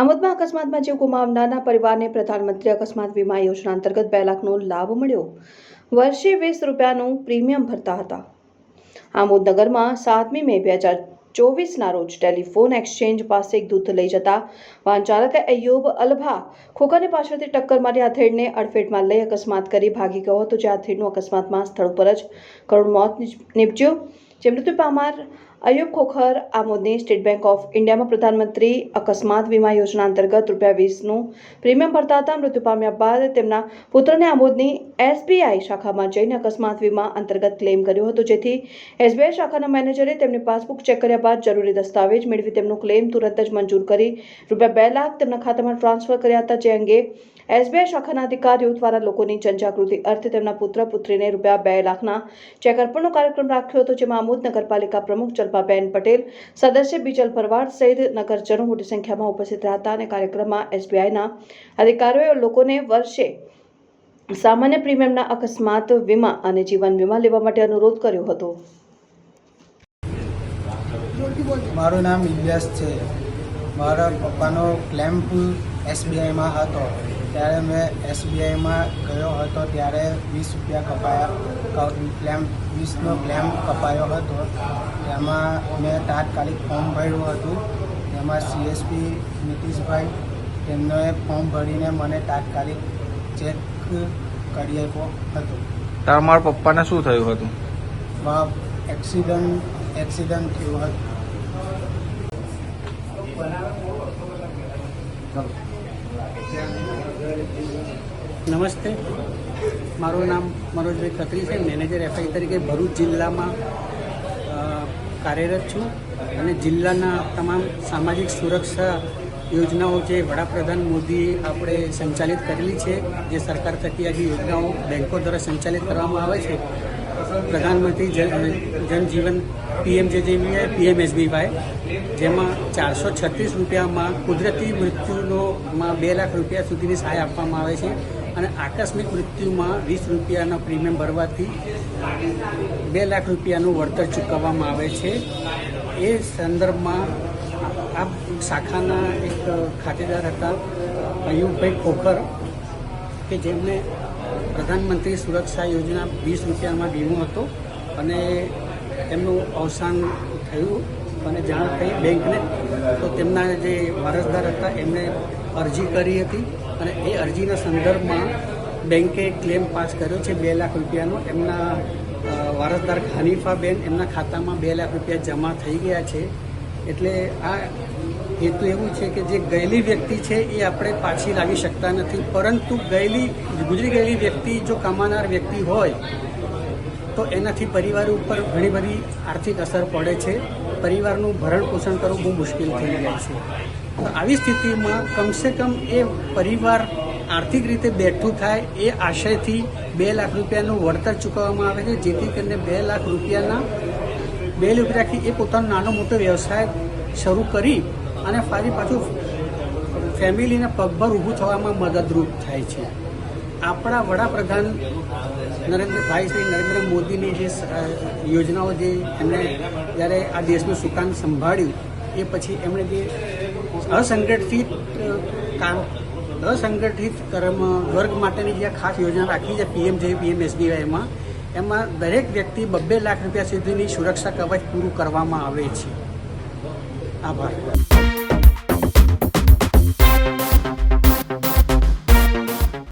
આમોદમાં અકસ્માતમાં જીવ ગુમાવનારના પરિવારને પ્રધાનમંત્રી અકસ્માત વીમા યોજના અંતર્ગત બે લાખનો લાભ મળ્યો. વર્ષે વીસ રૂપિયાનું પ્રીમિયમ ભરતા હતા. આમોદ નગરમાં સાતમી મે બે હજાર ચોવીસના રોજ ટેલિફોન એક્સચેન્જ પાસે એક દૂધ લઈ જતા વાહન ચાલકે અયુબ અલભા ખોખાને પાછળથી ટક્કર મારી આ થેડને અડફેટમાં લઈ અકસ્માત કરી ભાગી ગયો હતો, જે આ થેડનું અકસ્માતમાં સ્થળ પર જ કરુણ મોત નીપજ્યું. જે મૃત્યુ પામાર અયુબ ખોખર, આમોદની સ્ટેટ બેંક ઓફ ઇન્ડિયામાં પ્રધાનમંત્રી અકસ્માત વીમા યોજના અંતર્ગત રૂપિયા વીસનું પ્રીમિયમ ભરતા હતા મૃત્યુ પામ્યા બાદ તેમના પુત્રને આમોદની એસબીઆઈ શાખામાં જઈને અકસ્માત વીમા અંતર્ગત ક્લેમ કર્યો હતો. જેથી એસબીઆઈ શાખાના મેનેજરે તેમની પાસબુક ચેક કર્યા બાદ જરૂરી દસ્તાવેજ મેળવી તેમનું ક્લેમ તુરંત જ મંજૂર કરી રૂપિયા બે લાખ તેમના ખાતામાં ટ્રાન્સફર કર્યા હતા. જે અંગે એસબીઆઈ શાખાના અધિકારીઓ દ્વારા લોકોની જનજાગૃતિ અર્થે તેમના પુત્ર પુત્રીને રૂપિયા બે લાખના ચેક અર્પણનો કાર્યક્રમ રાખ્યો હતો. જેમાં આમોદ નગરપાલિકા પ્રમુખ જલ્પાબેન પટેલ, સદસ્ય બીજલ ભરવાડ સહિત નગરજનો મોટી સંખ્યામાં ઉપસ્થિત રહ્યા અને કાર્યક્રમમાં એસબીઆઈના અધિકારીઓએ લોકોને વર્ષે સામાન્ય પ્રીમિયમના અકસ્માત, વીમા અને જીવન વીમા લેવા માટે અનુરોધ કર્યો હતો. મારું નામ ઇલિયાસ છે. મારા પપ્પાનો ક્લેમ્પ એસબીઆઈમાં હતો. ત્યારે મેં એસબીઆઈમાં ગયો હતો ત્યારે વીસ રૂપિયા કપાયા. ક્લેમ વીસનો ક્લેમ કપાયો હતો. તેમાં મેં તાત્કાલિક ફોર્મ ભર્યું હતું. તેમાં સીએસપી નીતિશભાઈ તેમનોએ ફોર્મ ભરીને મને તાત્કાલિક ચેક કરી આપ્યો હતો. તમારા પપ્પાને શું થયું હતું? એક્સિડન્ટ એક્સિડન્ટ થયું હતું. નમસ્તે. મારું નામ મનોજભાઈ ખત્રી છે. મેનેજર એફઆઈ તરીકે ભરૂચ જિલ્લામાં કાર્યરત છું અને જિલ્લાના તમામ સામાજિક સુરક્ષા યોજનાઓ જે વડાપ્રધાન મોદીએ આપણે સંચાલિત કરેલી છે, જે સરકાર થકી આજે યોજનાઓ બેંકો દ્વારા સંચાલિત કરવામાં આવે છે. પ્રધાનમંત્રી જન જનજીવન પીએમ જે પીએમ એસબીવાય જેમાં ચારસો છત્રીસ રૂપિયામાં કુદરતી મૃત્યુનો માં બે લાખ રૂપિયા સુધીની સહાય આપવામાં આવે છે. અને આકસ્મિક મૃત્યુમાં વીસ રૂપિયાનો પ્રીમિયમ ભરવાથી બે લાખ રૂપિયાનું વળતર ચૂકવવામાં આવે છે. એ સંદર્ભમાં આ શાખાના એક ખાતેદાર હતા, અયુબભાઈ ખોખર, કે જેમને પ્રધાનમંત્રી સુરક્ષા યોજના વીસ રૂપિયામાં વીમો હતો અને એમનું અવસાન થયું. અને જાણ થઈ બેંકને, તો તેમના જે વારસદાર હતા, એમને અરજી કરી હતી અને એ અરજીના સંદર્ભમાં બેંકે ક્લેમ પાસ કર્યો છે બે લાખ રૂપિયાનો. એમના વારસદાર ખાનીફાબેન એમના ખાતામાં બે લાખ રૂપિયા જમા થઈ ગયા છે. એટલે આ હેતુ એવું છે કે જે ગયેલી વ્યક્તિ છે એ આપણે પાછી લાવી શકતા નથી. પરંતુ ગયેલી, ગુજરી ગયેલી વ્યક્તિ જો કમાનાર વ્યક્તિ હોય તો એનાથી પરિવાર ઉપર ઘણી બધી આર્થિક અસર પડે છે. પરિવારનું ભરણ પોષણ કરવું બહુ મુશ્કેલ થઈ જાય છે. તો આવી સ્થિતિમાં કમસે કમ એ પરિવાર આર્થિક રીતે બેઠું થાય એ આશયથી બે લાખ રૂપિયાનું વળતર ચૂકવવામાં આવે છે, જેથી કરીને બે લાખ રૂપિયાના બે રૂપિયાથી એ પોતાનો નાનો મોટો વ્યવસાય શરૂ કરી અને ફરી પાછું ફેમિલીને પગભર ઊભું થવામાં મદદરૂપ થાય છે. આપણા વડાપ્રધાન નરેન્દ્રભાઈ શ્રી નરેન્દ્ર મોદીની જે યોજનાઓ જે એમણે જ્યારે આ દેશનું સુકાન સંભાળ્યું, એ પછી એમણે જે અસંગઠિત કામ, અસંગઠિત કર્મ, વર્ગ માટેની જે ખાસ યોજના રાખી છે પીએમ જે પીએમ એસબીઆઈમાં એમાં દરેક વ્યક્તિ બબ્બે લાખ રૂપિયા સુધીની સુરક્ષા કવચ પૂરું કરવામાં આવે છે. આભાર.